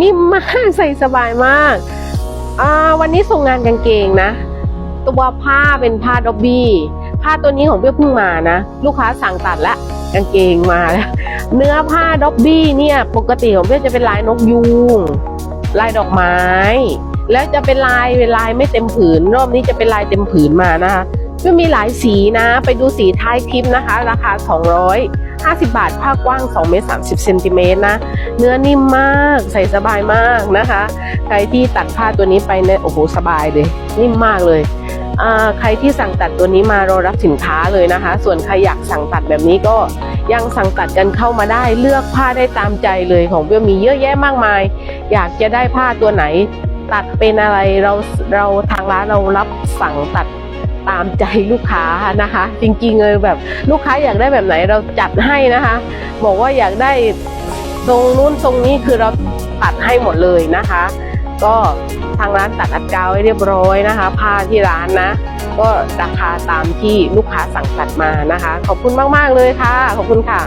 นิ่มมากใส่สบายมากอ่าวันนี้ส่งงานกางเกงนะ ตัวผ้าเป็นผ้าดอบบี้ ผ้าตัวนี้ของเพื่อเพิ่งมานะ ลูกค้าสั่งตัดแล้วกางเกงมาแล้ว เนื้อผ้าดอบบี้เนี่ยปกติของเพื่อจะเป็นลายนกยูงลายดอกไม้ แล้วจะเป็นลายเป็นลายไม่เต็มผืนรอบนี้จะเป็นลายเต็มผืนมานะคะก็มีหลายสีนะ ไปดูสีท้ายคลิปนะคะ ราคา 50 บาท ผ้ากว้าง 2 เมตร 30เซนติเมตรนะ เนื้อนิ่มมาก ใส่สบายมากนะคะ ใครที่ตัดผ้าตัวนี้ไปเนี่ย โอ้โห สบายเลย นิ่มมากเลยอ่าใครที่สั่งตัดตัวนี้มารอรับสินค้าเลยนะคะ ส่วนใครอยากสั่งตัดแบบนี้ก็ยังสั่งตัดกันเข้ามาได้ เลือกผ้าได้ตามใจเลยของเบลมีเยอะแยะมากมาย อยากจะได้ผ้าตัวไหน ตัดเป็นอะไรเราเราทางร้านเรารับสั่งตัดตามใจลูกค้านะคะ จริงๆเลยแบบลูกค้าอยากได้แบบไหนเราจัดให้นะคะ บอกว่าอยากได้ทรงนู้นทรงนี้คือเราตัดให้หมดเลยนะคะ ก็ทางร้านตัดอัดกาวให้เรียบร้อยนะคะ ผ้าที่ร้านนะ ก็ราคาตามที่ลูกค้าสั่งตัดมานะคะ ขอบคุณมากๆเลยค่ะ ขอบคุณค่ะ